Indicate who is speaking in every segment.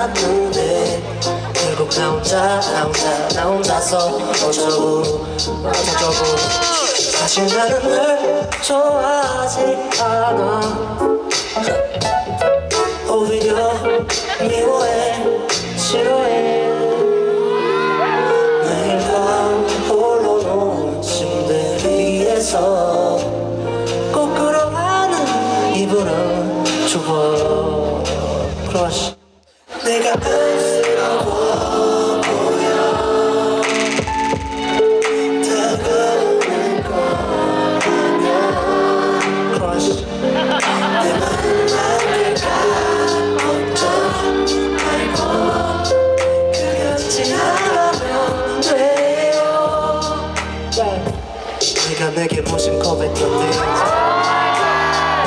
Speaker 1: 많았는데 결국 나 혼자 나 혼자 나 혼자서 어쩌고 어쩌고. 사실 나는 널 좋아하지 않아. 오히려 미워해 싫어해. 매일 밤 홀로 누운 침대 위에서 꼭 끌어안은 이불은 크러쉬 내가 안쓰러워 보여. 다가오는 거라면 크러쉬 내 맘은 아닐까 걱정 말고 그냥 지나가면 돼요. 네가 내게 무심 고백했는데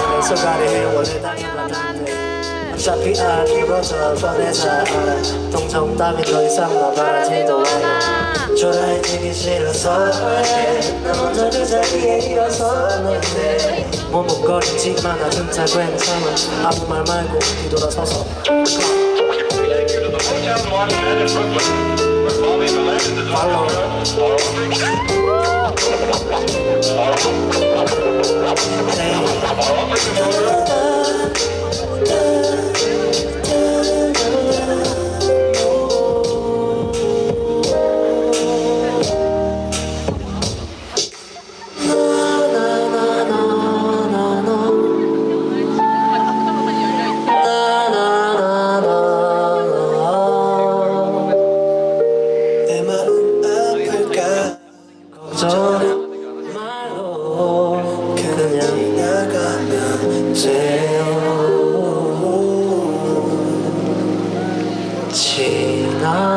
Speaker 1: 내 소갈이 원래 당연한데 어차피 안 뻔해서 알아 동정 따윈 더 이상 나 바라지도 않아. 초라해지기 싫어서 나 먼저 그 자리에 일어섰는데 머뭇거리지만 나 진짜 괜찮아. 아무 말 말고 뒤돌아서서. 내 나가면 돼요? 지나